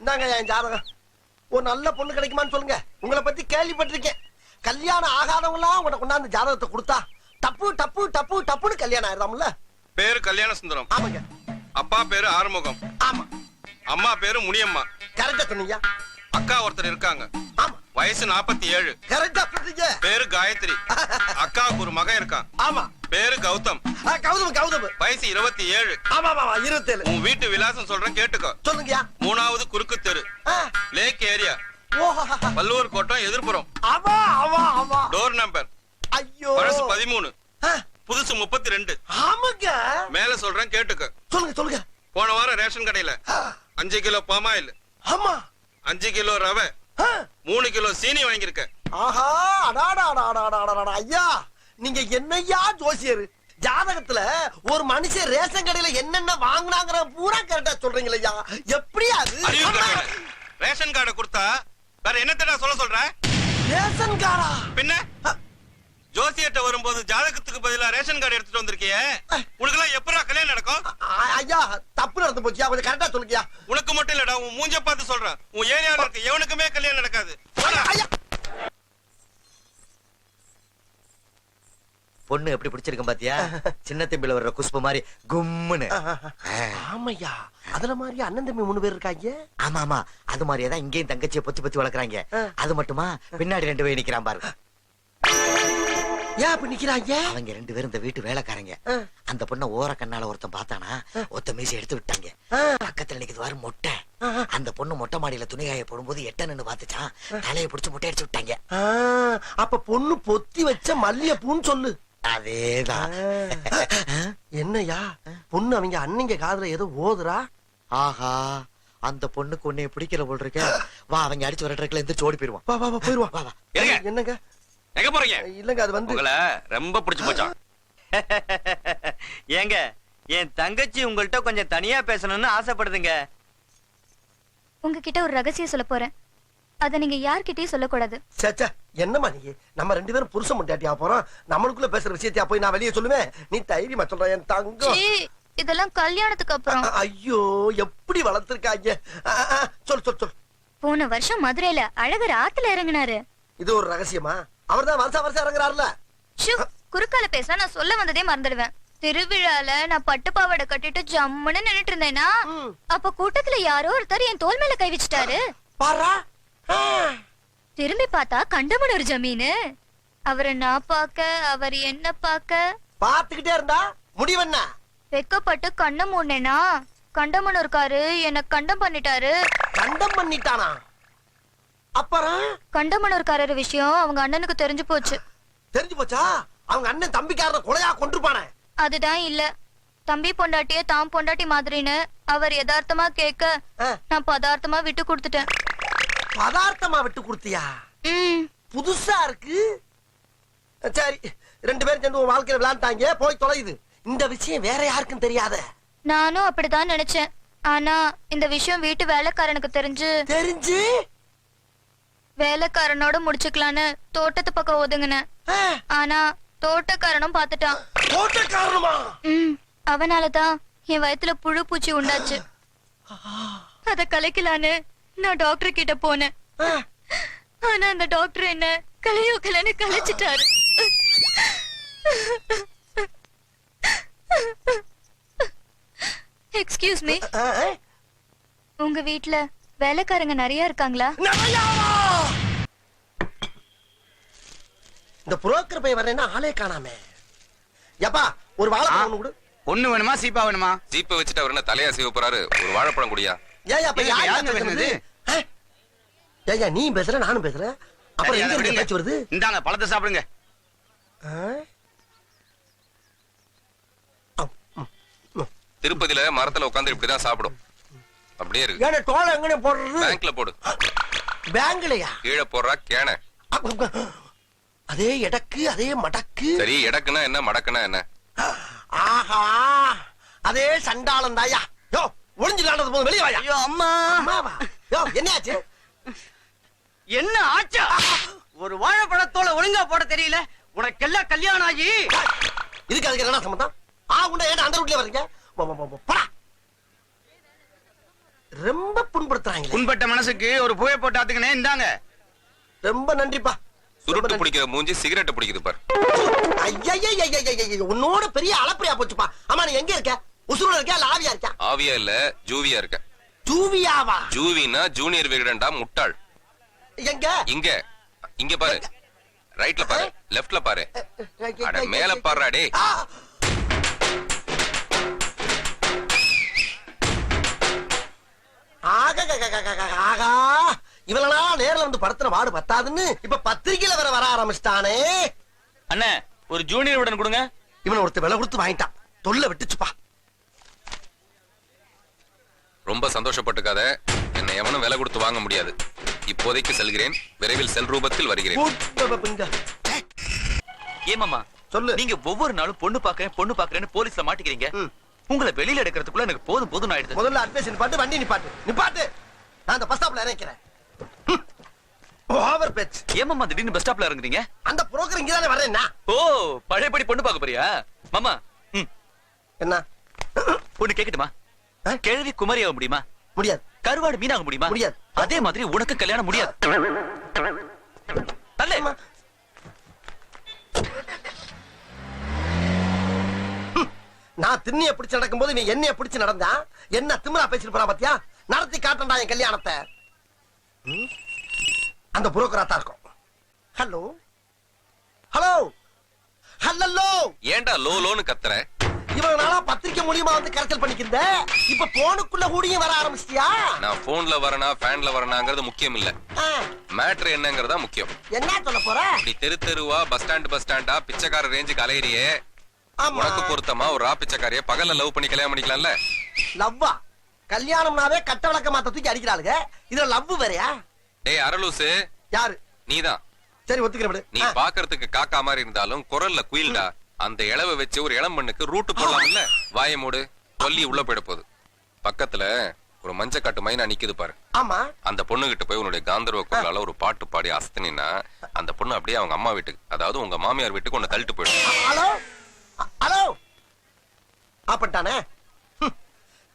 இந்தாங்க என் ஜாதகம். ஒரு நல்ல பொண்ணு கிடைக்குமான்னு சொல்லுங்க. உங்களை பத்தி கேள்விப்பட்டிருக்கேன். கல்யாணம் ஆகாதவங்களாம் உனக்கு கொண்டாந்து ஜாதகத்தை கொடுத்தா டப்பு டப்பு டப்பு டப்புன்னு கல்யாணம் ஆயிடுறாம்ல? பேரு கல்யாண சுந்தரம் ஆமாங்க. அப்பா பேரு ஆறுமுகம். ஆமா. அம்மா பேரு முனியம்மா. கரெக்டா சொன்னீங்க. அக்கா ஒருத்தர் இருக்காங்க. ஆமா. வயசு நாற்பத்தி ஏழு. கரெக்டா பேரு காயத்ரி. அக்காவுக்கு ஒரு மகன் இருக்கான். ஆமா. பேரு கௌதம். கௌதம் கௌதம். வயசு இருபத்தி ஏழு. ஆமா ஆமா இருபத்தேழு. உன் வீட்டு விலாசம் சொல்றேன் கேட்டுக்கோ. சொல்லுங்கயா மூணாவது குறுக்கு தெரு. லேக் ஏரியா வள்ளுவர் கோட்டம் எதிர்ப்புறம் ஆமா ஆமா ஆமா. டோர் நம்பர் ஐயோ. பழசு பதிமூணு. புதுசு முப்பத்தி ரெண்டு. ஆமாங்க. மேல சொல்றேன் கேட்டுக்க. சொல்லுங்க சொல்லுங்க. போன வாரம் ரேஷன் கடையில அஞ்சு கிலோ பாமாயில். ஆமா. அஞ்சு கிலோ ரவை. மூணு கிலோ சீனி வாங்கியிருக்க ஆஹா அடாடா அடாடா அடாடா, அடாடா ஐயா நீங்க என்னய்யா ஜோசியர்? ஜாதகத்துல ஒரு மனுஷன் ரேஷன் கடையில என்னென்ன வாங்குனாங்கிற பூரா கரெக்டா சொல்றீங்களா ஐயா. எப்படி அது? அறிவு கெட்டவனே. ரேஷன் கார்டை கொடுத்தா வேற என்னத்தடா சொல்ல சொல்ற? ரேஷன் காரா பின்ன? ஜோசியர்ட்ட வரும்போது ஜாதகத்துக்கு பதிலா ரேஷன் கார்டு எடுத்துட்டு வந்திருக்கியே? உனக்கு எல்லாம் எப்படா கல்யாணம் நடக்கும்? ஐயா தப்பு நடந்து போச்சியா கொஞ்சம் கரெக்டா சொல்லுங்கயா உனக்கு மட்டும் இல்லடா உன் மூஞ்ச பார்த்து சொல்றேன். உன் ஏரியால இருக்க எவனுக்குமே கல்யாணம் நடக்காது. பொண்ணு எப்படி பிடிச்சிருக்கும் பாத்தியா? சின்ன தம்பில வர்ற குஷ்பு மாதிரி கும்முன்னு. ஆமையா அதுல மாதிரி அண்ணன் தம்பி மூணு பேர் இருக்காங்க ஆமா ஆமா. அது மாதிரியே தான் இங்கேயும் தங்கச்சியை பொத்தி பொத்தி வளர்க்குறாங்க அது மட்டுமா? பின்னாடி ரெண்டு பேர் நிக்கிறான் பாரு ஏன் அப்படி நிக்கிறாங்க? அவங்க ரெண்டு பேரும் இந்த வீட்டு வேலைக்காரங்க. அந்த பொண்ணை ஓர கண்ணால ஒருத்தன் பார்த்தானா? ஒத்த மீசை எடுத்து விட்டாங்க. பக்கத்துல நிக்குது வாரு மொட்டை. அந்த பொண்ணு மொட்டை மாடியில துணி காய போடும்போது எட்ட நின்னு பார்த்துச்சான் தலையை பிடிச்சு முட்டை அடிச்சு விட்டாங்க. அப்ப பொண்ணு பொத்தி வச்ச மல்லிகைப்பூன்னு சொல்லு. அதேதான். என்னய்யா? பொண்ணு அவங்க அண்ணங்க காதுல ஏதோ ஓதுறா? ஆஹா அந்த பொண்ணுக்கு உன்னைய பிடிக்கல போல் இருக்க. வா அவங்க அடிச்சு வர ட்ரக்ல இருந்து ஓடி போயிருவான் வா வா வா போயிருவா வா, வா. இருங்க. என்னங்க? எங்க போறீங்க? இல்லங்க அது வந்து உங்களை ரொம்ப பிடிச்சு போச்சான் ஏங்க என் தங்கச்சி உங்கள்ட்ட கொஞ்சம் தனியா பேசணும்னு ஆசைப்படுதுங்க. உங்ககிட்ட ஒரு ரகசியம் சொல்ல போறேன். அத நீங்க யார்கிட்டயும் சொல்லக்கூடாது. சேச்சா என்னம்மா நீ? நம்ம ரெண்டு பேரும் புருஷன் முட்டாட்டியா போறோம். நம்மளுக்குள்ள பேசுற விஷயத்தையா போய் நான் வெளியே சொல்லுவேன்? நீ தைரியமா சொல்ற என் தங்கம். இதெல்லாம் கல்யாணத்துக்கு அப்புறம். ஐயோ எப்படி வளர்த்திருக்காங்க? சொல் சொல் சொல். போன வருஷம் மதுரையில அழகர் ஆத்துல இறங்குனாரு. இது ஒரு ரகசியமா? அவர்தான் வருஷம் வருஷம் இறங்குறாருல. குறுக்கால பேசினா நான் சொல்ல வந்ததே மறந்துடுவேன். திருவிழால நான் பட்டு பாவாடை கட்டிட்டு ஜம்முன்னு நின்னுட்டு இருந்தேனா. அப்ப கூட்டத்துல யாரோ ஒருத்தர் என் தோல் மேல கை வச்சுட்டாரு. திரும்பி பார்த்தா கண்டமனூர் ஜமீனு. அவரை நான் பார்க்க அவர் என்ன பார்க்க. பாத்துக்கிட்டே இருந்தா? முடிவென்ன வெக்கப்பட்டு கண்ணை மூடினேனா? கண்டமனூர்காரு என்ன கண்டம் பண்ணிட்டாரு. கண்டம் பண்ணிட்டானா? அப்புறம்? கண்டமனூர்காரர் விஷயம் அவங்க அண்ணனுக்கு தெரிஞ்சு போச்சு. தெரிஞ்சு போச்சா? அவங்க அண்ணன் தம்பிக்காரன கொலையா கொண்டிருப்பானே அதுதான் இல்ல. தம்பி பொண்டாட்டிய தாம் பொண்டாட்டி மாதிரின்னு அவர் யதார்த்தமா கேட்க நான் பதார்த்தமா விட்டு கொடுத்துட்டேன். பதார்த்தமா விட்டு கொடுத்தியா? புதுசா இருக்கு? சரி ரெண்டு பேரும் சேர்ந்து உன் வாழ்க்கையில விளையாண்டாங்க. போய் தொலையுது. இந்த விஷயம் வேற யாருக்கும் தெரியாத. நானும் அப்படிதான் நினைச்சேன். ஆனா இந்த விஷயம் வீட்டு வேலைக்காரனுக்கு தெரிஞ்சு தெரிஞ்சு? வேலைக்காரனோட முடிச்சுக்கலான்னு தோட்டத்து பக்கம் ஒதுங்கினேன். ஆனா தோட்டக்காரனும் பாத்துட்டான் போட்ட காரணமா ம், அவனாலதான் என் வயித்துல புழு பூச்சி உண்டாச்சு. அத கலைக்கலான்னு நான் டாக்டர் கிட்ட போனேன். ஆனா அந்த டாக்டர் என்ன கலையோ கலைன்னு கலைச்சிட்டாரு. Excuse me. உங்க வீட்ல வேலைக்காரங்க நிறைய இருக்காங்களா? இந்த புரோக்கர் பையன் வர்றேன்னா ஆளே காணாமே. எப்பா ஒரு வாழைப்பழம் ஒண்ணு கொடு. பொண்ணு வேணுமா? சீப்பா வேணுமா? ஜீப்பை வச்சுட்டு அவர் என்ன தலையா செய்ய போறாரு? ஒரு வாழைப்பழம் குடியா. யாருங்க பேசுறது? ஏயா நீ பேசுற நானும் பேசுறேன் அப்புறம் எங்க இருந்து. பேச்சு வருது? இந்தாங்க பழத்தை சாப்பிடுங்க. ஆ? அம், ம், ம். திருப்பதியில மரத்துல உட்காந்து இப்படிதான் சாப்பிடும். அப்படியே இருக்கு. ஏன்னா தோலை எங்கனே போடுறது? பேங்க்ல போடு. பேங்க்லயா? கீழே போடுறா கேன. அதே எடக்கு அதே மடக்கு. சரி எடக்குனா என்ன மடக்குனா என்ன? ஆஹா அதே சண்டாளம் தாயா யோ ஒளிஞ்சுலாண்டது போது வெளியே வாயா. ஐயோ அம்மா. அம்மாவா யோ என்னயாச்சு என்ன ஆச்சா? ஒரு வாழைப்பழத்தோட ஒழுங்கா போட தெரியல. உனக்கெல்லாம் கல்யாணம் ஆகி. இதுக்கு அதுக்கு என்ன சம்பந்தம்? ஆ உண்ட ஏன் அந்த ரூட்லயே போ, போடா. ரொம்ப புண்படுத்துறாங்களே. புண்பட்ட மனசுக்கு ஒரு புகை போட்டு ஆத்துக்கனே இந்தாங்க. ரொம்ப நன்றிப்பா. சுருட்டு பிடிக்கிற மூஞ்சி சிகரெட் பிடிக்குது பாரு. உன்னோட பெரிய அளப்பரியா போச்சுப்பா ஆமா நீ எங்க இருக்க உசுரோட இருக்கியா இல்ல ஆவியா இருக்கியா ஆவியா இல்ல ஜூவியா இருக்க ஜூவியாவா ஜூவினா ஜூனியர் விகடன்டா முட்டாள் எங்க இங்க இங்க பாரு ரைட்ல பாரு லெஃப்ட்ல பாரு அட மேல பாருடா டேய் இவளனா நேர்ல வந்து படுத்துன வாடு பத்தாதுன்னு இப்ப பத்திரிக்கையில வேற வர ஆரம்பிச்சிட்டானே. அண்ணே ஒரு ஜூனியர் உடன் கொடுங்க. இவனை ஒருத்த விலை கொடுத்து வாங்கிட்டான். தொல்லை விட்டுச்சுப்பா ரொம்ப சந்தோஷப்பட்டுக்காத. என்னை எவனும் விலை கொடுத்து வாங்க முடியாது. இப்போதைக்கு செல்கிறேன். விரைவில் செல் ரூபத்தில் வருகிறேன். ஏமாமா சொல்லு. நீங்க ஒவ்வொரு நாளும் பொண்ணு பாக்குறேன் பொண்ணு பாக்குறேன்னு போலீஸ்ல மாட்டிக்கிறீங்க. உங்களை வெளியில எடுக்கிறதுக்குள்ள எனக்கு போதும் போதும் ஆயிடுது. முதல்ல அட்வைஸ் நிப்பாட்டு வண்டி நிப்பாட்டு. நிப்பாட்டு. நான் அந்த பஸ் ஸ்டாப்ல இறக்கிறேன் ஓவர் பேச்சு ஏமாமா திடீர்னு பஸ் ஸ்டாப்ல இறங்குறீங்க? அந்த புரோக்கர் இங்க தானே வரேன்னா ஓ பழையபடி பொண்ணு பார்க்க போறியா? மாமா ம். என்ன? ஒண்ணு கேக்கட்டுமா? ஆ? கிழவி குமரி ஆக முடியுமா? முடியாது. கருவாடு மீனாக முடியுமா? முடியாது. அதே மாதிரி உனக்கு கல்யாணம் முடியாது. தள்ளு. நான் திண்ணிய பிடிச்சு நடக்கும்போது நீ என்னைய பிடிச்சு நடந்தா? என்ன திமிரா பேசிட்டு போறா பாத்தியா? நடத்தி காட்டண்டா என் கல்யாணத்தை? அந்த புரோக்கரா தான் இருக்கும். ஹலோ? ஹலோ? ஹலோ ஏன்டா லோ லோன்னு கத்துற? இவ்வளவு நாளா பத்திரிக்கை மூலியமா வந்து கரைச்சல் பண்ணிக்கிருந்த இப்ப போனுக்குள்ள கூடியும் வர ஆரம்பிச்சிட்டியா? நான் போன்ல வரனா ஃபேன்ல வரனாங்கிறது முக்கியம் இல்ல மேட்ரு என்னங்கறதா முக்கியம். என்ன சொல்ல போற? இப்படி தெரு தெருவா பஸ் ஸ்டாண்ட் பஸ் ஸ்டாண்டா பிச்சைக்கார ரேஞ்சுக்கு அலையிறியே. உனக்கு பொருத்தமா ஒரு ரா பிச்சைக்காரிய பகல்ல லவ் பண்ணி கல்யாணம் பண்ணிக்கலாம்ல? லவ்வா? கல்யாணம்னாவே கட்ட விளக்க மாத்த தூக்கி அடிக்கிறாளுங்க. இதுல லவ் வேறயா? டேய் அரலூசு யாரு? நீதான் சரி ஒத்துக்கிறேன். நீ பாக்குறதுக்கு காக்கா மாதிரி இருந்தாலும் குரல்ல குயில்டா. அந்த இளவ வச்சு ஒரு இளம் மண்ணுக்கு ரூட்டு போடலாம்ல? வாய மூடு. சொல்லி உள்ள போயிட போகுது. பக்கத்துல ஒரு மஞ்சக்காட்டு மைனா நிக்குது பாரு. ஆமா. அந்த பொண்ணு கிட்ட போய் உன்னுடைய காந்தர்வ குரலால ஒரு பாட்டு பாடி அசத்தினா அந்த பொண்ணு அப்படியே அவங்க அம்மா வீட்டுக்கு அதாவது உங்க மாமியார் வீட்டுக்கு உன்னை தள்ளிட்டு போயிடும். ஹலோ? ஹலோ? ஆப்பட்டானே ஹம்.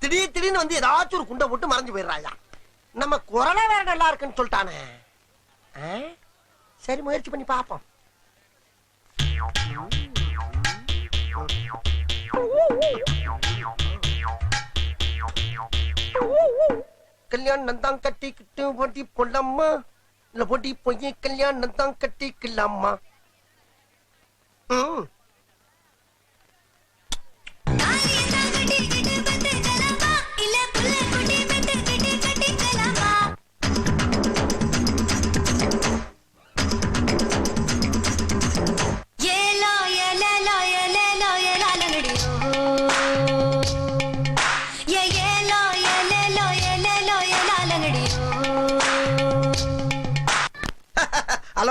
திடீர் திடீர்னு வந்து ஏதாச்சும் ஒரு குண்டை போட்டு மறைஞ்சு போயிடுறாயா? நம்ம கொரோனா வேற நல்லா இருக்குன்னு சொல்லிட்டானே. சரி முயற்சி பண்ணி பாப்போம் கல்யாணம் தான் கட்டிக்கிட்டு போட்டி போடலாமா? இல்ல போட்டி போய் கல்யாணம் தான் கட்டிக்கலாமா? ம்.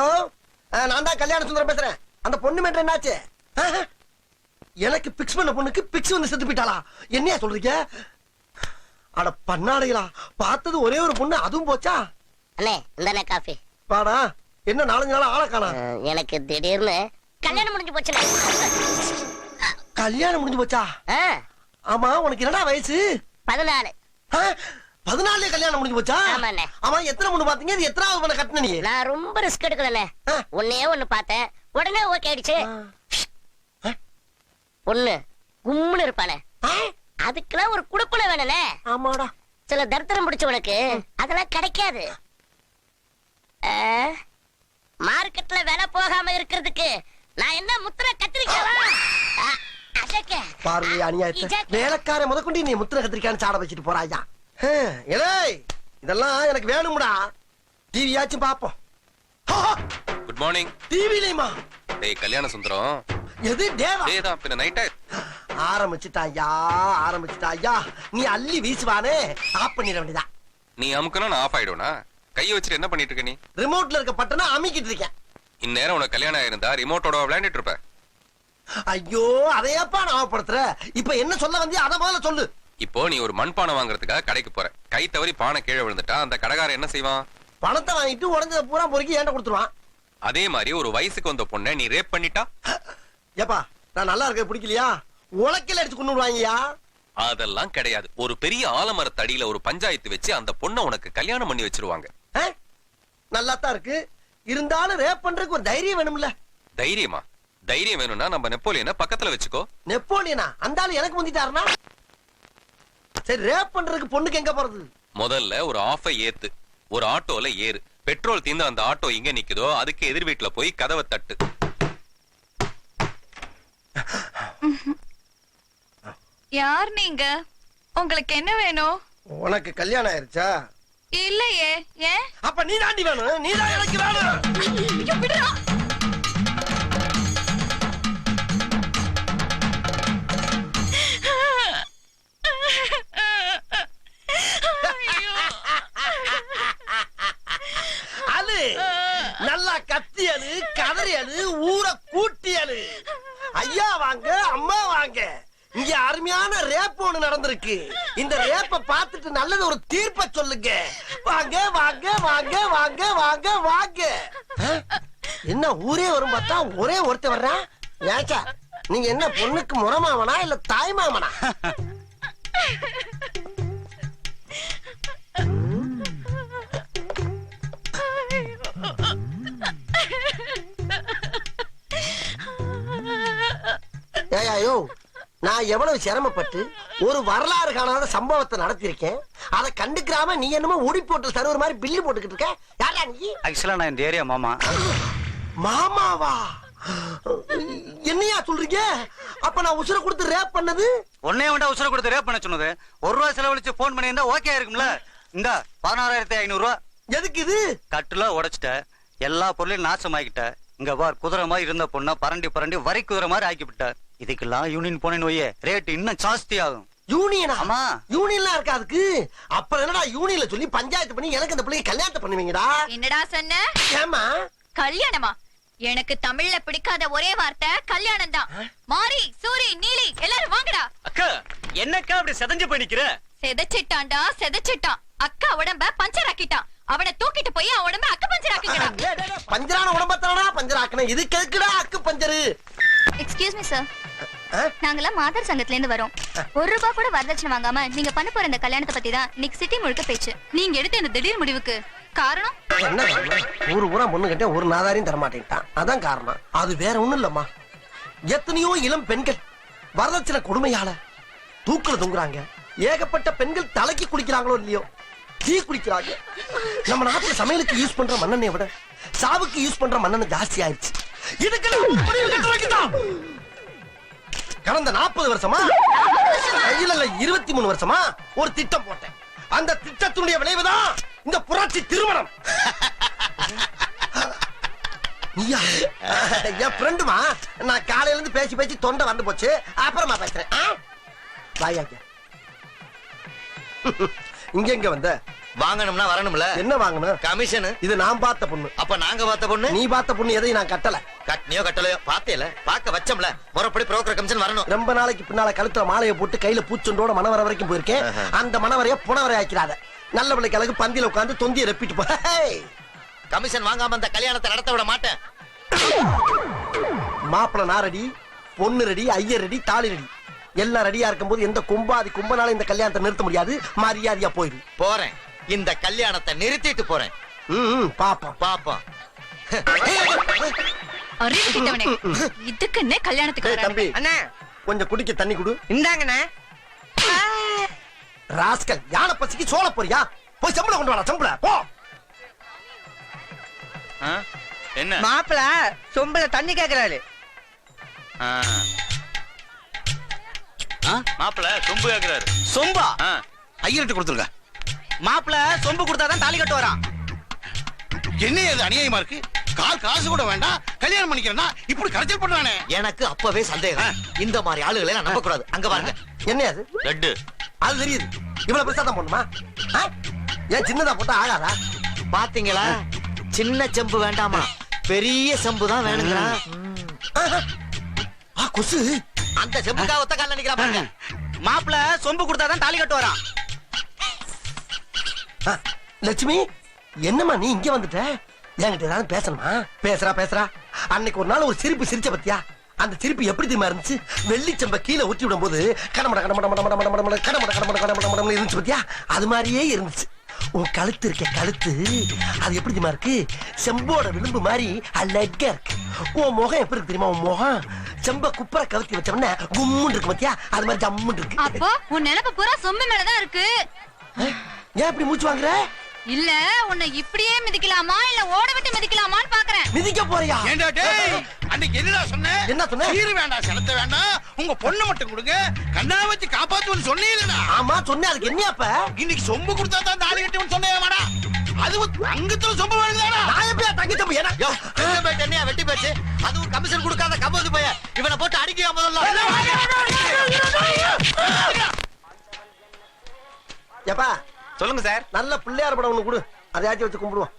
ஹலோ? நான் தான் கல்யாண சுந்தரம் பேசுறேன். அந்த பொண்ணு மேட்டர் என்னாச்சு? எனக்கு பிக்ஸ் பண்ண பொண்ணுக்கு பிக்ஸ் வந்து செத்து போயிட்டாளா? என்னையா சொல்றீங்க? அட பண்ணாடைகளா பார்த்தது ஒரே ஒரு பொண்ணு அதுவும் போச்சா? அண்ணே இந்தாண்ணே காஃபி. பாடா என்ன நாலஞ்சு நாள் ஆளை காணா? எனக்கு திடீர்னு கல்யாணம் முடிஞ்சு போச்சுண்ணே. கல்யாணம் முடிஞ்சு போச்சா? ஆமா உனக்கு என்னடா வயசு? பதினாலு. அஹ், பதினாலுல கல்யாணம் முடிஞ்சு போச்சா? ஆமாண்ணே. ஆமா எத்தனை பொண்ணு பாத்தீங்க? இது எத்தனாவது பொண்ணை கட்டின நீ நான் ரொம்ப ரிஸ்க் எடுக்கலண்ணே. ஒன்னே ஒண்ணு பார்த்தேன். உடனே ஓகே ஆயிடுச்சு. பொண்ணு கும்முன்னு இருப்பானே. அதுக்கெல்லாம் ஒரு குடுப்புல வேணும்னே ஆமாடா. சில தரித்திரம் பிடிச்சவனுக்கு அதெல்லாம் கிடைக்காது. மார்க்கெட்ல விலை போகாம இருக்கிறதுக்கு நான் என்ன முத்திர கத்திரிக்காவா. பார்வை அநியாயத்தை. வேலைக்கார முதற்கொண்டு நீ முத்திர கத்திரிக்கான்னு சாட வச்சுட்டு போறாயா? இதெல்லாம் எனக்கு வேணும்டா. டிவியாச்சும் பாப்போம். குட் மார்னிங் டிவிலையுமா? டேய் கல்யாண சுந்தரம் எது தேவா டேய் தான் பின்ன நைட்டா ஆரம்பிச்சுட்டாயா ஆரம்பிச்சுட்டாயா. நீ அள்ளி வீசுவானே. ஆஃப் பண்ணிட வேண்டியதான் நீ அமுக்கணும் நான் ஆஃப் ஆயிடுவேனா? கையை வச்சுட்டு என்ன பண்ணிட்டு இருக்க நீ? ரிமோட்ல இருக்க பட்டனை அமிக்கிட்டு இருக்கேன். இந்நேரம் உனக்கு கல்யாணம் ஆயிருந்தா ரிமோட்டோட விளையாண்டுட்டு இருப்ப. ஐயோ அதையப்பா ஞாபகப்படுத்துற. இப்ப என்ன சொல்ல வந்தியா அத முதல்ல சொல்லு. இப்போ நீ ஒரு மண்பானை வாங்குறதுக்காக கடைக்கு போற. கை தவறி பானை கீழே விழுந்துட்டா அந்த கடைக்காரன் என்ன செய்வான்? பணத்தை வாங்கிட்டு உடஞ்சத பூரா பொறுக்கி ஏன்ட கொடுத்துருவான். அதே மாதிரி ஒரு வயசுக்கு வந்த பொண்ணை நீ ரேப் பண்ணிட்டா? ஏப்பா நான் நல்லா இருக்க பிடிக்கலையா? உலக்கில அடிச்சு கொண்டு விடுவாங்கயா அதெல்லாம் கிடையாது. ஒரு பெரிய ஆலமரத்தடியில ஒரு பஞ்சாயத்து வச்சு அந்த பொண்ணை உனக்கு கல்யாணம் பண்ணி வச்சிருவாங்க. நல்லா தான் இருக்கு. இருந்தாலும் ரேப் பண்றதுக்கு ஒரு தைரியம் வேணும்ல. தைரியமா? தைரியம் வேணும்னா நம்ம நெப்போலியனை பக்கத்துல வச்சுக்கோ. நெப்போலியனா? அந்த ஆளு எனக்கு முந்திட்டாருனா? சரி ரேப் பண்றதுக்கு பொண்ணுக்கு எங்க போறது? முதல்ல ஒரு ஆஃபை ஏத்து ஒரு ஆட்டோல ஏறு. பெட்ரோல் தீர்ந்து அந்த ஆட்டோ எங்க நிக்குதோ அதுக்கு எதிர் வீட்டுல போய் கதவை தட்டு. யார் நீங்க? உங்களுக்கு என்ன வேணும்? உனக்கு கல்யாணம் ஆயிருச்சா? இல்லையே ஏன்? அப்ப நீ தாண்டி வேணும். நீ தான் எனக்கு வேணும். ஐயோ, விடுடா. நல்லா கத்தி அழு கதறி அழு ஊரை கூட்டி அழு ஐயா வாங்க அம்மா வாங்க. இங்க அருமையான ரேப் ஒண்ணு நடந்திருக்கு. இந்த ரேப்ப பார்த்துட்டு நல்லது ஒரு தீர்ப்ப சொல்லுங்க. வாங்க வாங்க வாங்க வாங்க வாங்க வாங்க? என்ன ஊரே வரும் பார்த்தா ஒரே ஒருத்தர் வர்றான் ஏச்சா நீங்க என்ன பொண்ணுக்கு முறமாமனா இல்ல தாய்மாமனா? ஏய்யோ நான் எவ்வளவு சிரமப்பட்டு ஒரு வரலாறு காணாத சம்பவத்தை நடத்தியிருக்கேன். அதை கண்டுக்கிறாம நீ என்னமோ ஓடி போட்டு சர்வர் மாதிரி பில்லு போட்டுக்கிட்டு இருக்க. யாரா நீ? ஆக்சுவலா நான் இந்த ஏரியா மாமா. மாமாவா? என்னையா சொல்றீங்க? அப்ப நான் உசுர கொடுத்து ரேப் பண்ணது? உன்னே வேண்டாம் உசுர கொடுத்து ரேப் பண்ண சொன்னது. ஒரு ரூபா செலவழிச்சு போன் பண்ணியிருந்தா ஓகே இருக்கும்ல? இந்த பதினாறாயிரத்தி ஐநூறு ரூபா எதுக்கு இது? கட்டுல உடைச்சிட்ட. எல்லா பொருளையும் நாசமாக்கிட்ட. இங்க பார் குதிரை மாதிரி இருந்த பொண்ண பரண்டி பரண்டி வரி குதிரை மாதிரி ஆக்கிவிட்ட. இதுக்கெல்லாம் யூனியன் போனேன்னு வையே ரேட் இன்னும் ஜாஸ்தி ஆகும். யூனியனா ஆமா. யூனியன்லாம் இருக்கா அதுக்கு? அப்புறம் என்னடா யூனியன்ல சொல்லி பஞ்சாயத்து பண்ணி எனக்கு அந்த பிள்ளைங்க கல்யாணத்தை பண்ணுவீங்கடா? என்னடா சொன்ன? ஏமா கல்யாணமா? எனக்கு தமிழ்ல பிடிக்காத ஒரே வார்த்தை கல்யாணம் தான் மாரி சூரி நீலி எல்லாரும் வாங்கடா. அக்கா என்னக்கா அப்படி செதஞ்சு போய் செதச்சிட்டான்டா செதச்சிட்டான். அக்கா உடம்ப பஞ்சர் ஆக்கிட்டான் அவனை தூக்கிட்டு போய் அவன் உடம்ப அக்க பஞ்சர் ஆக்கிக்கடா பஞ்சரான உடம்பத்தானா பஞ்சர் ஆக்கணும் இதுக்கு எதுக்குடா அக்கு பஞ்சரு. Excuse me sir? நாங்கெல்லாம் மாதர் சங்கத்துல இருந்து வரோம் ஒரு ரூபாய் கூட வரதட்சணை வாங்காம நீங்க பண்ண போற இந்த கல்யாணத்தை பத்தி தான் இன்னைக்கு சிட்டி முழுக்க பேச்சு. நீங்க எடுத்த இந்த திடீர் முடிவுக்கு காரணம்? என்ன காரணம்? ஊரு ஊரா பொண்ணு கிட்ட ஒரு நாதாரையும் தர மாட்டேன்ட்டான் அதான் காரணம். அது வேற ஒண்ணும் இல்லம்மா. எத்தனையோ இளம் பெண்கள் வரதட்சணை கொடுமையால தூக்குல தொங்குறாங்க. ஏகப்பட்ட பெண்கள் தலைக்கு குளிக்கிறாங்களோ இல்லையோ? டீ குளிக்கிறாங்க நம்ம நாட்டுல சமையலுக்கு யூஸ் பண்ற மண்ணெண்ணெய் விட சாவுக்கு யூஸ் பண்ற மண்ணெண்ணெய் ஜாஸ்தி ஆயிடுச்சு வைக்கத்தான். கடந்த நாற்பது வருஷமா? இல்ல இல்ல இருபத்தி மூணு வருஷமா ஒரு திட்டம் போட்டேன். அந்த திட்டத்தினுடைய விளைவுதான் இந்த புரட்சி திருமணம். என் ஃப்ரெண்டுமா நான் காலையில இருந்து பேசி பேசி தொண்டை வந்து போச்சு. அப்புறமா பேசுறேன். இங்க. இங்க எங்க வந்த வாங்கணும்னா வரணும்ல. என்ன வாங்கணும்? கமிஷன். இது நான் பார்த்த பொண்ணு. அப்ப நாங்க பார்த்த பொண்ணு? நீ பார்த்த பொண்ணு எதையும் நான் கட்டல. கட்னியோ கட்டலையோ? பாத்தேல பாக்க வச்சோம்ல. முறைப்படி புரோக்கர் கமிஷன் வரணும். ரொம்ப நாளைக்கு பின்னால கழுத்துல மாலையை போட்டு கையில பூச்சொண்டோட மணவரை வரைக்கும் போயிருக்கேன் அந்த மணவரைய புனவரை ஆக்கிறாத நல்ல பிள்ளைக்கு அழகு பந்தியில உட்காந்து தொந்தியை ரெப்பிட்டு போ! கமிஷன் வாங்காம அந்த கல்யாணத்தை நடத்த விட மாட்டேன். மாப்பிள நான் ரெடி பொண்ணு ரெடி ஐயர் ரெடி தாலி ரெடி. எல்லாம் ரெடியா இருக்கும்போது எந்த கும்பாதி கும்பனால இந்த கல்யாணத்தை நிறுத்த முடியாது. மரியாதையா போயிரு. போறேன். இந்த கல்யாணத்தை நிறுத்திட்டு போறேன். ம், ம், பாப்போம். பாப்போம் அறிவு கிட்டவனே இதுக்குன்னே கல்யாணத்துக்கு தம்பி. அண்ணே. கொஞ்சம் குடிக்க தண்ணி குடு. இந்தாங்கண்ணே. ராஸ்கல் யானை பசிக்கு சோள போறியா போய் சம்பளம் கொண்டு வாடா சம்பள போ? என்ன? மாப்பிள சொம்பல தண்ணி கேக்குறாரு? மாப்பிள சொம்பு கேக்குறாரு. சொம்பா. ஐயர்கிட்ட கொடுத்துருங்க. மாப்பிள சொம்பு கொடுத்தாதான் தாலி கட்டு வரான் என்ன இது அநியாயமா இருக்கு? கால் காசு கூட வேண்டாம். கல்யாணம் பண்ணிக்கிறேன்னா இப்படி கரைச்சல் பண்றானே எனக்கு அப்பவே சந்தேகம். இந்த மாதிரி ஆளுகளை நான் நம்ப கூடாது அங்க பாருங்க. என்ன அது லட்டு. அது தெரியுது. இவ்வளவு பெருசா தான் போடணுமா? ஆ? ஏன் சின்னதா போட்டா ஆகாதா? பாத்தீங்களா? சின்ன செம்பு வேண்டாமா? பெரிய செம்பு தான் வேணுங்களா கொசு. அந்த செம்புக்காக ஒத்த கால நினைக்கிறா பாருங்க மாப்பிள சொம்பு கொடுத்தாதான் தாலி கட்டு வரான் லட்சுமி என்னம்மா நீ இங்க வந்துட்ட? என்கிட்ட ஏதாவது பேசணுமா? பேசுறா பேசுறா. அன்னைக்கு ஒரு நாள் ஒரு சிரிப்பு சிரிச்ச பத்தியா? அந்த சிரிப்பு எப்படி தெரியுமா இருந்துச்சு? வெள்ளிச்சம்ப கீழே ஊற்றி விடும் போது கடமட கடமட மட மட மட மட மட கடமட கடமட கடமட கடமட இருந்துச்சு பாத்தியா? அது மாதிரியே இருந்துச்சு. உன் கழுத்து இருக்க கழுத்து. அது எப்படி தெரியுமா இருக்கு? செம்போட விளிம்பு மாதிரி அழகா இருக்கு. உன் முகம் எப்படி இருக்கு தெரியுமா உன் முகம்? செம்ப குப்பரை கவுத்தி வச்சவன கும்முன்னு இருக்கு பாத்தியா? அது மாதிரி ஜம்முன்னு இருக்கு. அப்போ உன் நினைப்பு பூரா சொம்பு மேலதான் இருக்கு. ஏன் இப்படி மூச்சு வாங்குற? இல்ல உன்னை இப்படியே மிதிக்கலாமா? இல்ல ஓட விட்டு மிதிக்கலாமான்னு பாக்குறேன். மிதிக்க போறியா? ஏண்டா டேய் அன்னைக்கு என்னடா சொன்ன? என்ன சொன்ன? சீரு வேண்டாம் செலுத்த வேண்டாம். உங்க பொண்ணை மட்டும் கொடுங்க. கண்ணா வச்சு காப்பாத்துவன்னு சொன்னீங்களா ஆமா சொன்னேன் அதுக்கு என்ன அப்ப? இன்னைக்கு சொம்பு கொடுத்தா தான் தாலி கட்டுவன்னு சொன்னேன் வாடா அது அங்கத்துல சொம்பு வேணுதாடா நான் எப்படி தங்கி தம்பி ஏன்னா என்னையா வெட்டி போச்சு. அதுவும் கமிஷன் கொடுக்காத கம்போது போய. இவனை போட்டு அடிக்க முதல்ல? ஏப்பா சொல்லுங்க சார். நல்ல பிள்ளையார் படம் ஒண்ணு கொடு. அதையாச்சும் வச்சு கும்பிடுவோம்.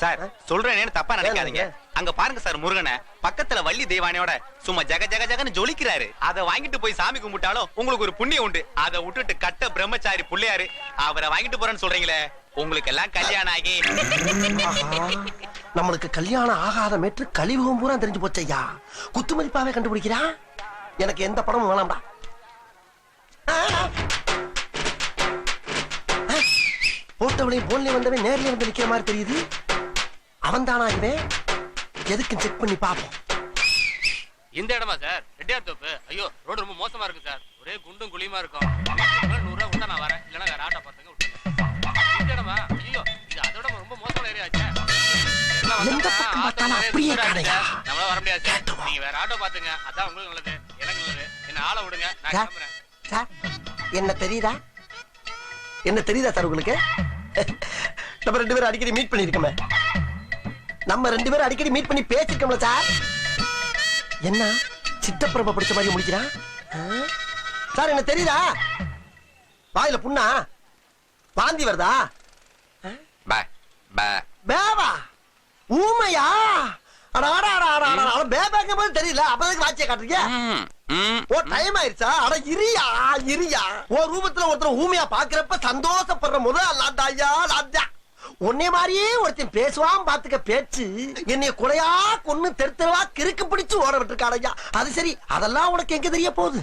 சார் சொல்றேன்னு தப்பா நினைக்காதீங்க? அங்க பாருங்க சார் முருகனை. பக்கத்துல வள்ளி தெய்வானையோட சும்மா ஜக ஜக ஜகன்னு ஜொலிக்கிறாரு. அத வாங்கிட்டு போய் சாமி கும்பிட்டாலும் உங்களுக்கு ஒரு புண்ணியம் உண்டு. அதை விட்டுட்டு கட்ட பிரம்மச்சாரி புள்ளையாரு. அவரை வாங்கிட்டு போறேன்னு சொல்றீங்களே உங்களுக்கு எல்லாம் கல்யாணம் ஆகி. நம்மளுக்கு கல்யாணம் ஆகாத மேற்று கழிவுகம் பூரா தெரிஞ்சு போச்சையா குத்து மதிப்பாவே கண்டுபிடிக்கிறான். எனக்கு எந்த படமும் வேணாம்டா. போட்டவளையும் போன்லயும் வந்தவன் நேர்லயே வந்து நிக்கிற மாதிரி தெரியுது. அவன் தானா இவன்? எதுக்கு செக் பண்ணி பாப்போம் இந்த இடமா சார்? ரெட்டியார் தோப்பு. ஐயோ ரோடு ரொம்ப மோசமா இருக்கு சார். ஒரே குண்டும் குழியுமா இருக்கும். நூறு ரூபா கொடுத்தா நான் வரேன். இல்லைன்னா வேற ஆட்டோ பார்த்துங்க விட்டுருங்க. இந்த இடமா? ஐயோ இது அதோட ரொம்ப மோசமான ஏரியா? சார். நம்மளால வர முடியாது சார். நீங்க வேற ஆட்டோ பாத்துங்க அதான் உங்களுக்கு நல்லது எனக்கு நல்லது. என்ன ஆளை விடுங்க நான் கிளம்புறேன். சார் என்ன தெரியுதா? என்ன தெரியுதா சார் உங்களுக்கு? நம்ம ரெண்டு பேரும் அடிக்கடி மீட் பண்ணிருக்கோமே நம்ம ரெண்டு பேரும் அடிக்கடி மீட் பண்ணி பேசிருக்கோம்ல சார் என்ன? சித்தப்பிரப படிச்ச மாதிரி முடிக்கிறான்? சார் என்ன தெரியுதா? வாயில புண்ணா? வாந்தி வருதா? பேவா? ஊமையா? அட அட அட அட அட பேபாங்கும் போது தெரியல அப்பதான் வாட்சிய காட்டுறீங்க. ஓ டைம் ஆயிருச்சா? அட இரியா இரியா. ஓ ரூபத்துல ஒருத்தர் ஊமையா பாக்குறப்ப சந்தோஷப்படுற முதல் லாட்டாயா லாட்டா உன்னை மாதிரியே ஒருத்தன் பேசுவான் பாத்துக்க பேச்சு. என்னைய கொலையா கொன்னு தெரு தெருவா கிறுக்கு பிடிச்சு ஓட விட்டுருக்காடையா அது சரி அதெல்லாம் உனக்கு எங்க தெரிய போகுது?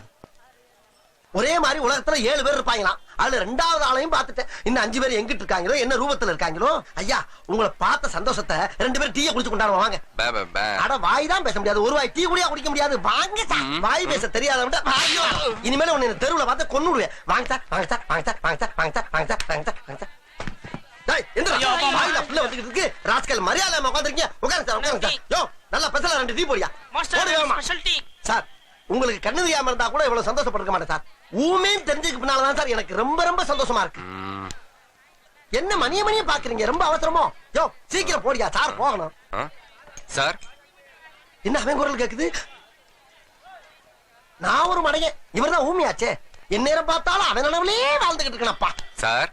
ஒரே மாதிரி உலகத்துல ஏழு பேர் இருப்பாங்களாம். அதுல ரெண்டாவது ஆளையும் பார்த்துட்டேன். இன்னும் அஞ்சு பேர் எங்கிட்டு இருக்காங்களோ என்ன ரூபத்துல இருக்காங்களோ? ஐயா உங்களை பார்த்த சந்தோஷத்தை ரெண்டு பேரும் டீயை குடிச்சு கொண்டாடுவோம் வாங்க. பே பே பே. அட வாய் தான் பேச முடியாது. ஒரு வாய் டீ குடியா குடிக்க முடியாது. வாங்க சார். வாய் பேச தெரியாதவன்ட்ட இனிமேல உன்னை தெருவுல பார்த்து விடுவேன் வாங்க சார் வாங்க சார் வாங்க சார் வாங்க சார் வாங்க சார் வாங்க சார் வாங்க சார் வாங்க சார். ராஸ்கல் மரியாதை உட்காந்துருக்கீங்க. உட்காருங்க சார் உட்காருங்க சார். யோ நல்லா பெசல ரெண்டு டீ போடியா. சார் உங்களுக்கு கண்ணு தெரியாம இருந்தா கூட இவ்வளவு சந்தோஷப்பட்டிருக்க மாட்டேன் சார். ஊமேன்னு தெரிஞ்சதுக்கு பின்னாலதான் சார் எனக்கு ரொம்ப ரொம்ப சந்தோஷமா இருக்கு. என்ன மணிய மணிய பாக்குறீங்க? ரொம்ப அவசரமோ? யோ சீக்கிரம் போடியா சார் போகணும்? சார்? என்ன அவன் குரல் கேக்குது? நான் ஒரு மடையன். இவர்தான் ஊமியாச்சே. என் நேரம் பார்த்தாலும் அவன் நிலவுலயே வாழ்ந்துகிட்டு இருக்கனப்பா சார்?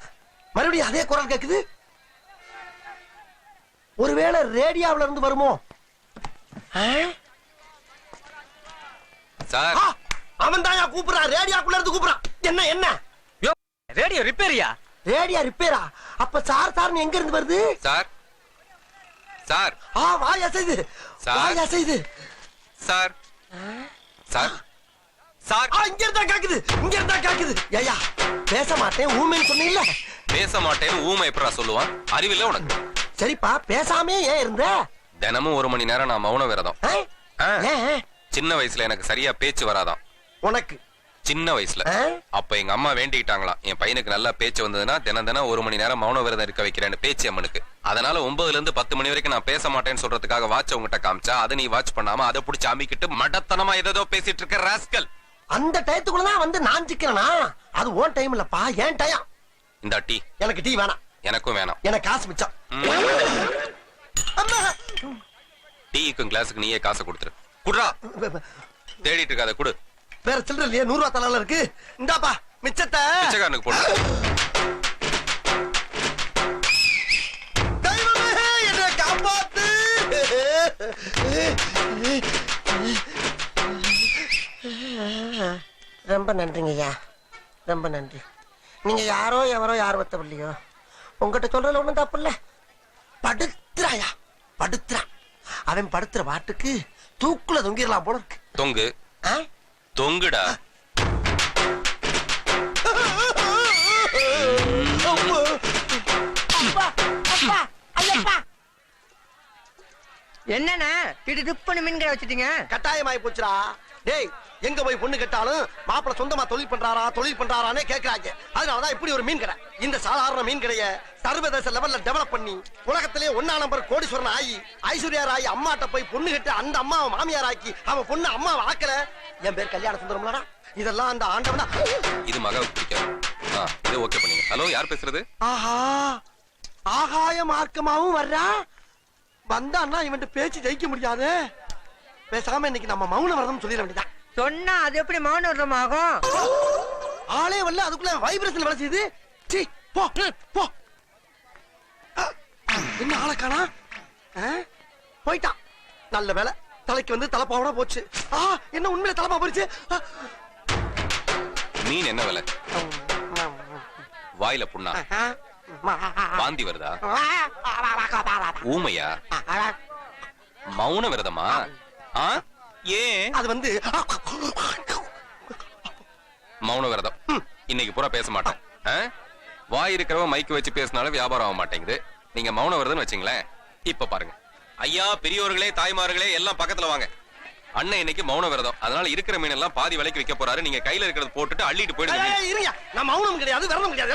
மறுபடியும் அதே குரல் கேக்குது? ஒருவேளை ரேடியோவுல இருந்து வருமோ? சார். அவன் தான் கூப்பிடுறான் ரேடியோக்குள்ள இருந்து கூப்பிடுறான் என்ன என்ன? ரேடியோ ரிப்பேரியா? ரேடியோ ரிப்பேரா? அப்ப சார் சார் எங்க இருந்து வருது? சார். சார். ஆ வாய் அசைது சார். வாய் அசைது சார். சார். சார். ஆ இங்க இருந்தா கேக்குது. இங்க இருந்தா கேக்குது. ஏயா பேச மாட்டேன் ஊமைன்னு சொன்னீங்கல்ல பேச மாட்டேன்னு ஊமை எப்படா சொல்லுவான்? அறிவில்ல உனக்கு. சரிப்பா பேசாமே ஏன் இருந்த? தினமும் ஒரு மணி நேரம் நான் மௌன விரதம். சின்ன வயசுல எனக்கு சரியா பேச்சு வராதாம். உனக்கு? சின்ன வயசுல? அப்ப எங்க அம்மா வேண்டிக்கிட்டாங்களாம் என் பையனுக்கு நல்லா பேச்சு வந்ததுன்னா தினம் தினம் ஒரு மணி நேரம் மௌன விரதம் இருக்க வைக்கிறேன்னு பேச்சு அம்மனுக்கு. அதனால ஒன்பதுல இருந்து பத்து மணி வரைக்கும் நான் பேச மாட்டேன்னு சொல்றதுக்காக வாட்ச் உங்ககிட்ட காமிச்சா அதை நீ வாட்ச் பண்ணாம அதை புடிச்சு அமிக்கிட்டு மடத்தனமா ஏதோ பேசிட்டு இருக்க ராஸ்கல் அந்த டயத்துக்குள்ள தான் வந்து நான் சிக்கிறனா அது ஓன் டைம் இல்லப்பா ஏன் டயம் இந்த டீ. எனக்கு டீ வேணாம். எனக்கும் வேணாம். எனக்கு காசு மிச்சம். டீக்கும் கிளாஸுக்கு நீயே காசை கொடுத்துரு. குடுறா. தேடிட்டு இருக்காத குடு. வேற சில்லற இல்லையே நூறு ரூபா தலால இருக்கு. இந்தாப்பா மிச்சத்தை. பிச்சைக்காரனுக்கு போடு. தெய்வமே என்னை காப்பாத்து. ரொம்ப நன்றிங்க ஐயா. ரொம்ப நன்றி. நீங்க யாரோ எவரோ யார் ஒத்தவில்லையோ உங்ககிட்ட சொல்றதுல ஒண்ணும் தப்பு இல்ல. படுத்துறாயா படுத்துறான் அவன் படுத்துற பாட்டுக்கு தூக்குல தொங்கிடலாம் போல இருக்கு. தொங்கு. ஆ? தொங்குடா. என்னண்ணா? இடி டிப்பனு மீன்களை வச்சுட்டீங்க. கட்டாயமாயி போச்சுடா. டேய் எங்க போய் பொண்ணு கேட்டாலும் மாப்பிள சொந்தமா தொழில் பண்றாரா தொழில் பண்றாரானே கேக்குறாங்க. அதனாலதான் இப்படி ஒரு மீன் கடை. இந்த சாதாரண மீன் கடைய சர்வதேச லெவல்ல டெவலப் பண்ணி உலகத்திலே ஒன்னா நம்பர் கோடீஸ்வரன் ஆகி ஐஸ்வர்யார் ஆகி அம்மாட்ட போய் பொண்ணு கட்டு அந்த அம்மாவை மாமியார் ஆக்கி அவன் பொண்ணு அம்மாவை ஆக்கல. என் பேர் கல்யாண சுந்தரம்லடா. இதெல்லாம் அந்த ஆண்டவனா? இது மகாவுக்கு பிடிக்காது ஆ இது ஓகே பண்ணுங்க ஹலோ யார் பேசுறது? ஆஹா ஆகாய மார்க்கமாவும் வர்றா? வந்தான்னா இவன்ட்ட பேச்சு ஜெயிக்க முடியாது. பேசாம இன்னைக்கு நம்ம மௌன வரதம் சொல்லிட வேண்டியதான் சொன்னா அது எப்படி மௌன விரதம் ஆகும் ஆளே வரல அதுக்குள்ள வைப்ரேஷன் வேலை செய்யுது. சீ போ போ. என்ன ஆளை காணா? போயிட்டான். நல்ல வேலை தலைக்கு வந்து தலைப்பாவோட போச்சு. ஆ என்ன உண்மையில தலைப்பா போயிடுச்சு. மீன் என்ன விலை? வாயில புண்ணா? வாந்தி வருதா? ஊமையா? மௌன விரதமா? ஏன்? அது வந்து மௌன விரதம் இன்னைக்கு பூரா பேச மாட்டேன் வாய் இருக்கிறவ மைக்கு வச்சு பேசினாலும் வியாபாரம் ஆக மாட்டேங்குது. நீங்க மௌன விரதம் வச்சுங்களேன். இப்ப பாருங்க. ஐயா பெரியவர்களே தாய்மார்களே எல்லாம் பக்கத்துல வாங்க. அண்ணன் இன்னைக்கு மௌன விரதம் அதனால இருக்கிற மீன் எல்லாம் பாதி விலைக்கு வைக்க போறாரு. நீங்க கையில இருக்கிறத போட்டுட்டு அள்ளிட்டு போயிடுங்க. இருங்க நான் மௌனம் கிடையாது விரதம் கிடையாது.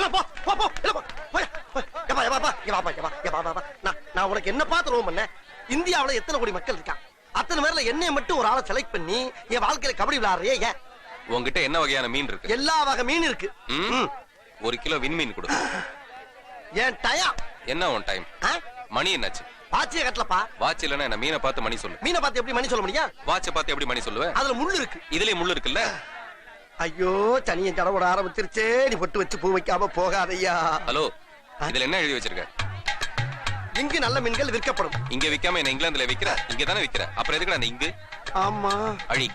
நான் உனக்கு என்ன பார்த்து பண்ண இந்தியாவில எத்தனை கோடி மக்கள் இருக்கான் அத்தனை பேர்ல என்னைய மட்டும் ஒரு ஆளை செலக்ட் பண்ணி என் வாழ்க்கையில கபடி விளையாடுறியே ஏன்? உங்ககிட்ட என்ன வகையான மீன் இருக்கு? எல்லா வகை மீன் இருக்கு. ம்? ம். ஒரு கிலோ விண்மீன் கொடு. என் டயம் என்ன உன் டைம் மணி என்னாச்சு? பாச்சிய கட்டலப்பா. வாட்ச் இல்லைன்னா என்ன? மீனை பார்த்து மணி சொல்லு. மீனை பார்த்து எப்படி மணி சொல்ல முடியும்? வாட்சை பார்த்து எப்படி மணி சொல்லுவேன் அதுல முள்ளு இருக்கு. இதுலயே முள்ளு இருக்குல்ல? ஐயோ சனியன் தடவோட ஆரம்பிச்சிருச்சே. நீ பொட்டு வச்சு பூ வைக்காம போகாதையா ஹலோ இதுல என்ன எழுதி வச்சிருக்க? இங்கு நல்ல மீன்கள் விற்கப்படும். இங்க விக்காம என்ன இங்கிலாந்துல விக்கிற? இங்க தானே விக்கிற? அப்புறம் எதுக்கு அந்த இங்கு? ஆமா. அழி.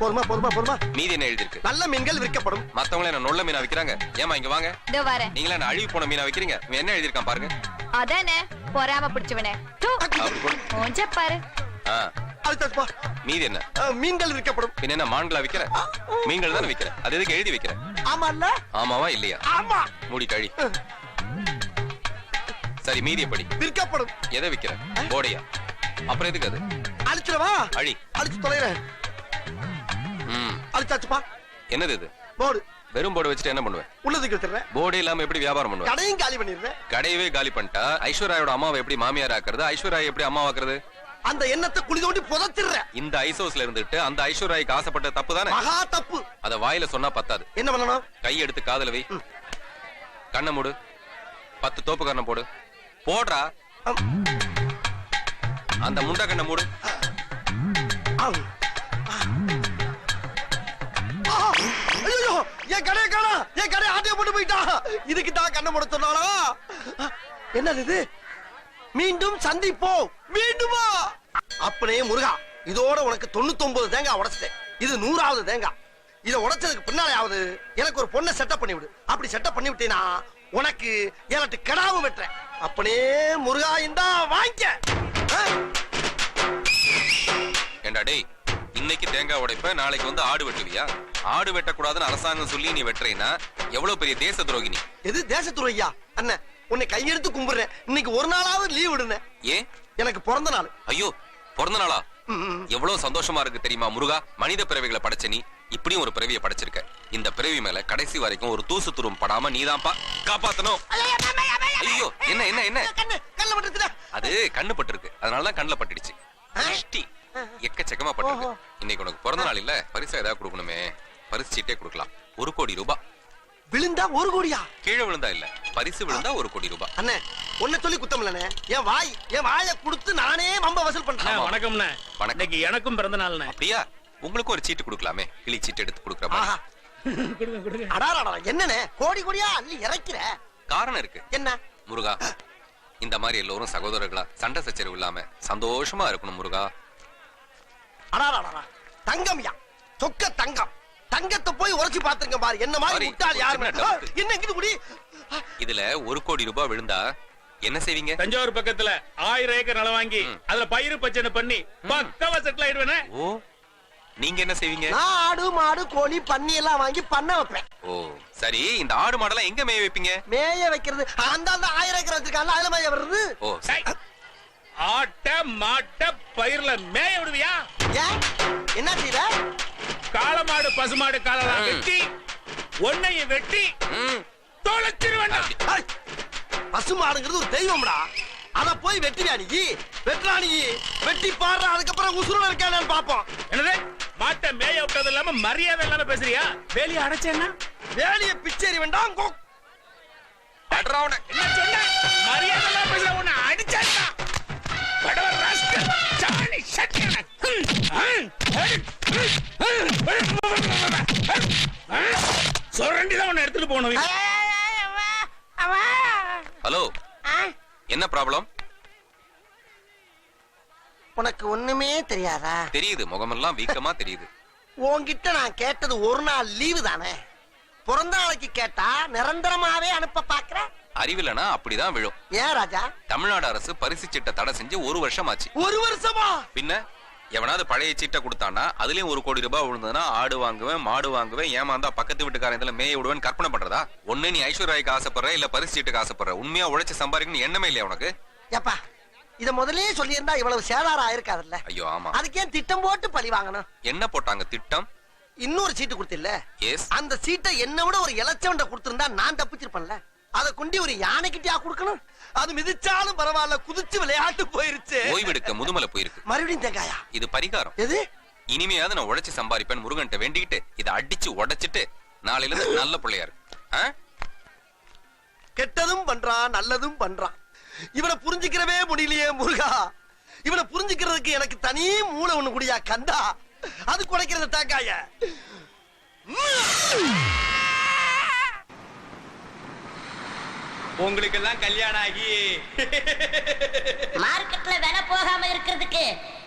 பொறுமா பொறுமா பொறுமா மீதி என்ன எழுதி இருக்கு நல்ல மீன்கள் விற்கப்படும். மத்தவங்கள என்ன நொல்ல மீனா விக்கிறாங்க? ஏமா இங்க வாங்க. இதோ வரேன். நீங்களா என்ன அழுகி போன மீனா விக்கிறீங்க? இவன் என்ன எழுதிருக்கான் பாருங்க. அதானே? பொறாம பிடிச்சவனே. மூஞ்ச பாரு. ஆ, அடுத்ததுப்பா மீதி என்ன? மீன்கள் விற்கப்படும். பின்ன என்ன மான்களா விக்கிற? மீன்கள் தானே விக்கிற? அது எதுக்கு எழுதி வைக்கிற? ஆமா இல்ல? ஆமாவா இல்லையா? ஆமா. மூடி கழி. சரி மீதிய படி விற்கப்படும். எதை விக்கிற? போடையா? அப்புறம் எதுக்கு அது? அழிச்சிடவா? அழி. அழிச்சு தொலைறேன். அழிச்சாச்சுப்பா. என்னது இது? போடு. வெறும் போர்டு வச்சுட்டு என்ன பண்ணுவேன் உள்ளதுக்கு வச்சிடுறேன் போர்டு இல்லாம எப்படி வியாபாரம் பண்ணுவேன் கடையும் காலி பண்ணிடுறேன். கடையவே காலி பண்ணிட்டா? ஐஸ்வர்யாவோட அம்மாவை எப்படி மாமியார் ஆக்குறது? ஐஸ்வர்யா எப்படி அம்மா ஆக்குறது? அந்த எண்ணத்தை குழி தோண்டி புதைச்சிடுறேன் இந்த ஐசோஸ்ல இருந்துட்டு அந்த ஐஸ்வர்யாய்க்கு ஆசைப்பட்ட தப்பு தானே? மகா தப்பு. அத வாயில சொன்னா பத்தாது. என்ன பண்ணணும்? கை எடுத்து காதுல வை. கண்ணை மூடு. பத்து தோப்பு கண்ணை போடு. போடுறா. அந்த முண்டா கண்ணை மூடு. ஐயையோ, என் கடையை காணா. என் கடையை ஆட்டைய போட்டு போயிட்டா. இதுக்கு தான் கண்ணை மூட சொன்னாளா? என்னது இது? மீண்டும் சந்திப்போம். மீண்டுமா? அப்பனே முருகா இதோட உனக்கு தொண்ணூத்தொன்பது தேங்காய் உடைச்சிட்டேன். இது நூறாவது தேங்காய். இதை உடைச்சதுக்கு பின்னாலேயாவது எனக்கு ஒரு பொண்ணை செட்டப் பண்ணி விடு. அப்படி செட்டப் பண்ணி விட்டீனா உனக்கு ஏழட்டு கிடாவும் வெட்டுறேன். அப்பனே முருகா இந்தா வாங்கிக்க? ஏண்டா டேய் இன்னைக்கு தேங்காய் உடைப்ப நாளைக்கு வந்து ஆடு வெட்டுவியா? ஆடு வெட்டக்கூடாதுன்னு அரசாங்கம் சொல்லி நீ வெட்டுறீன்னா எவ்வளவு பெரிய தேச துரோகி நீ எது தேசத்துறையா அண்ணன் உன்னை கையெடுத்து கும்பிடுறேன். இன்னைக்கு ஒரு நாளாவது லீவ் விடுன. ஏன்? எனக்கு பிறந்த நாள். ஐயோ பிறந்த நாளா. எவ்வளவு சந்தோஷமா இருக்கு தெரியுமா முருகா? மனித பிறவிகளை படைச்ச நீ. இப்படியும் ஒரு பிறவியை படைச்சிருக்க. இந்த பிறவி மேல கடைசி வரைக்கும் ஒரு தூசு துரும் படாம நீதான்ப்பா. காப்பாத்தணும். ஐயோ என்ன என்ன என்ன. அது கண்ணு பட்டிருக்கு. அதனாலதான் கண்ணுல பட்டுடுச்சு. எக்கச்சக்கமா பட்டிருக்கு. இன்னைக்கு உனக்கு பிறந்த நாள் இல்ல. பரிசா ஏதாவது கொடுக்கணுமே. பரிசு சீட்டே கொடுக்கலாம். ஒரு கோடி ரூபாய் விழுந்தா ஒரு கோடியா? கீழே விழுந்தா இல்ல. பரிசு விழுந்தா ஒரு கோடி ரூபாய். அண்ணே உன்னை சொல்லி குத்தம் இல்லண்ணே. என் வாய் என் வாயை கொடுத்து நானே வம்ப வசூல் பண்றேன். வணக்கம்ண்ணே. வணக்கம். இன்னைக்கு எனக்கும் பிறந்த நாள்ண்ணே. அப்படியா? உங்களுக்கும் ஒரு சீட்டு கொடுக்கலாமே. கிளி சீட்டு எடுத்து கொடுக்குற ஆஹா. மாதிரி கொடுங்க கொடுங்க. அடாடா என்னண்ணே? கோடி கோடியா? அள்ளி இறக்கிற. காரணம் இருக்கு. என்ன? முருகா இந்த மாதிரி எல்லோரும் சகோதரர்களா சண்டை சச்சரவு இல்லாம சந்தோஷமா இருக்கணும் முருகா. அடாடா தங்கம்யா. சொக்க தங்கம். தங்கத்தை போய் உரைச்சு பாத்துருங்க பாரு. என்ன மாதிரி சாரி, முட்டாள் யாருமே. என்ன இங்கிட்டு குடி? இதுல ஒரு கோடி ரூபாய் விழுந்தா என்ன செய்வீங்க? தஞ்சாவூர் பக்கத்துல ஆயிரம் ஏக்கர் நிலம் வாங்கி. அதுல பயிர் பச்சனை பண்ணி பக்கவா செட்டில் ஆயிடுவேனே. ஓ நீங்க என்ன செய்வீங்க? நான் ஆடு மாடு கோழி பன்னி எல்லாம் வாங்கி பண்ண வைப்பேன். ஓ சரி இந்த ஆடு மாடெல்லாம் எங்க மேய வைப்பீங்க? மேய வைக்கிறது அந்த அந்த ஆயிரம் ஏக்கர் வச்சிருக்காங்க அதுல மேய வருது ஓ சை. ஆட்ட மாட்ட பயிர்ல மேய விடுவியா? ஏன் என்ன செய்த காளமாடு பசுமாடு காலெல்லாம் வெட்டி ஒன்னையும் வெட்டி. தொலைச்சிருவேண்டா. பசுமாடுங்கிறது ஒரு தெய்வம்டா. அத போய் வெட்டுவியா நீ. வெட்டுறா நீ. வெட்டி பாடுற. அதுக்கப்புறம் உசுரோட இருக்கானு பாப்போம். என்னது? மாட்ட மேய விட்டது இல்லாம மரியாதை இல்லாம பேசுறியா? வேலையை அடைச்சேன்னா? வேலைய பிச்சேரி வேண்டாம். என்ன சொன்ன? மரியாதை இல்லாம பேசுற உன்னை ராஸ்கல் சாணி சட்டியான சொரண்டி தான் உன்னை எடுத்துட்டு போகணும் ஹலோ. என்ன ப்ராப்ளம்? உனக்கு ஒண்ணுமே தெரியாதா? தெரியுது. முகமெல்லாம் வீக்கமா தெரியுது. உன்கிட்ட நான் கேட்டது ஒரு நாள் லீவு தானே? பிறந்த நாளைக்கு கேட்டா நிரந்தரமாவே அனுப்ப பாக்குற? அறிவில்லைனா அப்படிதான் விழும். ஏன் ராஜா? தமிழ்நாடு அரசு பரிசு சீட்டை தடை செஞ்சு ஒரு வருஷம் ஆச்சு ஒரு வருஷமா? பின்ன எவனாவது பழைய சீட்டை கொடுத்தானா அதுலயும் ஒரு கோடி ரூபாய் விழுந்ததுன்னா ஆடு வாங்குவேன் மாடு வாங்குவேன் ஏமாந்தா பக்கத்து வீட்டுக்காரன் இதுல மேய விடுவேன் கற்பனை பண்றதா? ஒண்ணு நீ ஐஸ்வர்யாய்க்கு ஆசைப்படுற இல்ல பரிசு சீட்டுக்கு ஆசைப்படுற? உண்மையா உழைச்சு சம்பாதிக்கணும்னு எண்ணமே இல்லையா உனக்கு? ஏப்பா இத முதல்லயே சொல்லியிருந்தா இவ்வளவு சேதாரம் ஆயிருக்காதுல்ல? ஐயோ ஆமா. அதுக்கு ஏன் திட்டம் போட்டு பழி வாங்கணும். என்ன போட்டாங்க திட்டம்? இன்னொரு சீட்டு கொடுத்தில்ல? அந்த சீட்டை என்ன விட ஒரு இலச்சவன்ட கொடுத்திருந்தா நான் தப்பிச்சிருப்பேன்ல? அத கொண்டு ஒரு யானைக்கிட்டயா கொடுக்கணும்? அது மிதிச்சாலும் பரவாயில்ல குதிச்சு விளையாட்டு போயிருச்சு. ஓய்வெடுக்க முதுமலை போயிருக்கு. மறுபடியும் தேங்காயா? இது பரிகாரம். எது? இனிமையாவது நான் உழைச்சு சம்பாதிப்பேன் முருகன்ட்ட வேண்டிக்கிட்டு இதை அடிச்சு உடைச்சிட்டு நாளையில இருந்து நல்ல பிள்ளையாரு ஆ? கெட்டதும் பண்றான் நல்லதும் பண்றான் இவனை புரிஞ்சுக்கிறவே முடியலையே முருகா. இவனை புரிஞ்சுக்கிறதுக்கு எனக்கு தனி மூளை ஒண்ணு குடியா கந்தா. அது குடைக்கிறது தாக்காய உங்களுக்கு எல்லாம் கல்யாணம் ஆகி மார்க்கெட்ல விலை போகாம இருக்கிறதுக்கு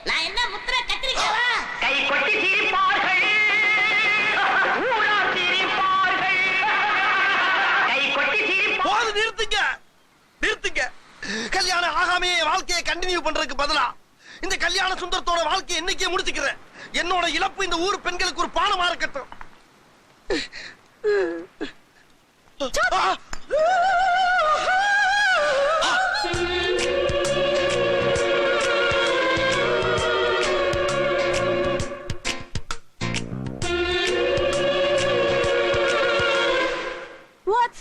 நான் என்ன முத்திர கத்திரிக்காவா? கை கொட்டி சிரிப்பார்கள். ஊரார் சிரிப்பார்கள். கை கொட்டி சிரிப்பார்கள் போது நிறுத்துங்க. நிறுத்துங்க. கல்யாணம் ஆகாமே என் வாழ்க்கையை கண்டினியூ பண்றதுக்கு பதிலா. இந்த கல்யாண சுந்தரத்தோட வாழ்க்கையை என்னைக்கே முடிச்சுக்கிறேன். என்னோட இழப்பு இந்த ஊர் பெண்களுக்கு ஒரு பானமா இருக்கட்டும்.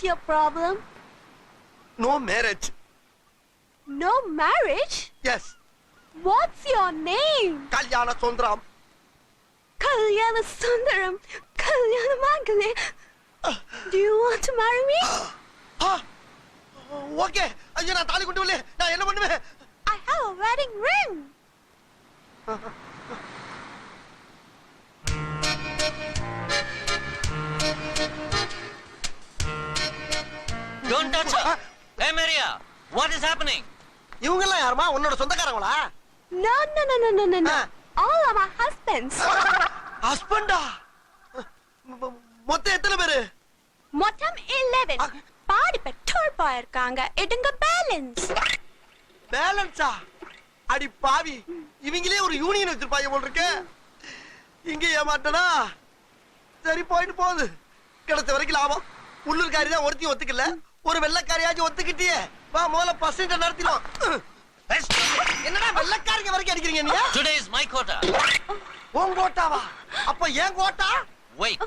What's your problem? No marriage No marriage? Yes What's your name? Kalyana Sundaram Kalyana Sundaram. Kalyana Mangale. Do you want to marry me? Okay ஐயா நான் தாலி கொண்டு வரல நான் என்ன பண்ணுவேன் I have a wedding ring. What is happening? இவங்க எல்லாம் யாருமா? உன்னோட சொந்தக்காரங்களா? No, no, no, no, no, no, no. Ah. All are my husbands. ஹஸ்பண்டா மொத்தம் எத்தனை பேரு? மொத்தம் 11. Ah. பாடி பெற்றோர் போயிருக்காங்க. எடுங்க பேலன்ஸ் பேலன்ஸா அடி பாவி. இவங்களே ஒரு யூனியன் வச்சிருப்பாங்க போல் இருக்க இங்க ஏமாட்டனா சரி போயிட்டு போகுது. கிடைச்ச வரைக்கும் லாபம். உள்ளூர்காரி தான் ஒருத்தி ஒத்துக்கல. ஒரு வெள்ளக்காரியாச்சும் ஒத்துக்கிட்டியே. வா முதல்ல பசங்க நடத்திடும் என்னடா வெள்ளக்காரிங்க வரைக்கும் அடிக்கிறீங்க நீ Today is my quota. உன் கோட்டாவா அப்ப ஏன் quota Wait.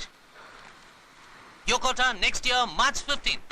Your quota next year, March 15th.